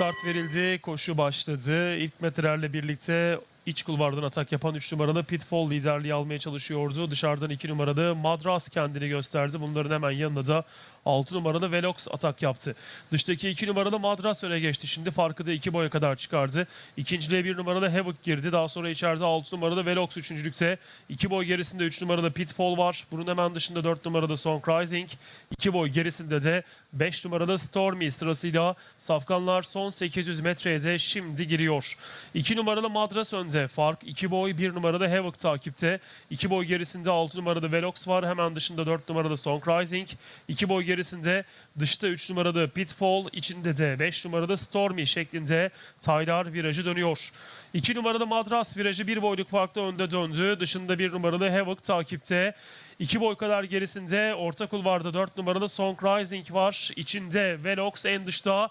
Start verildi, koşu başladı. İlk metrelerle birlikte iç kulvardan atak yapan 3 numaralı Pitfall liderliği almaya çalışıyordu. Dışarıdan 2 numaralı Madras kendini gösterdi. Bunların hemen yanında da 6 numaralı Velox atak yaptı. Dıştaki 2 numaralı Madras öne geçti. Şimdi farkı da 2 boya kadar çıkardı. İkinciliğe 1 numaralı Havoc girdi. Daha sonra içeride 6 numaralı Velox üçüncülükte. 2 boy gerisinde 3 numaralı Pitfall var. Bunun hemen dışında 4 numaralı Song Rising. 2 boy gerisinde de 5 numaralı Stormy sırasıyla Safkanlar son 800 metreye de şimdi giriyor. 2 numaralı Madras önde. Fark 2 boy 1 numaralı Havoc takipte. 2 boy gerisinde 6 numaralı Velox var. Hemen dışında 4 numaralı Song Rising. 2 boy gerisinde dışta 3 numaralı Pitfall. içinde de 5 numaralı Stormy şeklinde Taylar virajı dönüyor. 2 numaralı Madras virajı 1 boyluk farklı önde döndü. Dışında 1 numaralı Havoc takipte. 2 boy kadar gerisinde orta kulvarda 4 numaralı Song Rising var. İçinde Velox en dışta.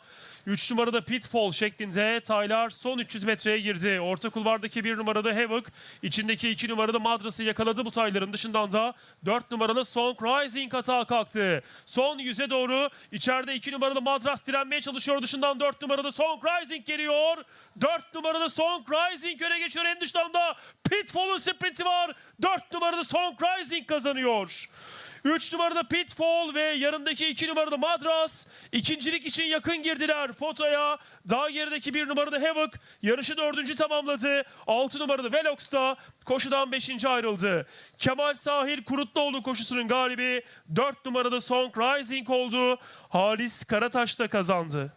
3 numarada Pitfall şeklinde Taylar son 300 metreye girdi. Orta kulvardaki 1 numarada Havoc, içindeki 2 numarada Madras'ı yakaladı bu tayların dışından da 4 numaralı Song Rising atağa kalktı. Son 100'e doğru içeride 2 numaralı Madras direnmeye çalışıyor. Dışından 4 numaralı Song Rising geliyor. 4 numaralı Song Rising öne geçiyor en dıştan da Pitfall'un sprinti var. 4 numaralı Song Rising kazanıyor. 3 numarada Pitfall ve yanındaki 2 numarada Madras ikincilik için yakın girdiler fotoya. Daha gerideki 1 numarada Havoc yarışı dördüncü tamamladı. 6 numarada Velox da koşudan 5. ayrıldı. Kemal Sahil Kurutluoğlu koşusunun galibi 4 numarada Song Rising oldu. Halis Karataş da kazandı.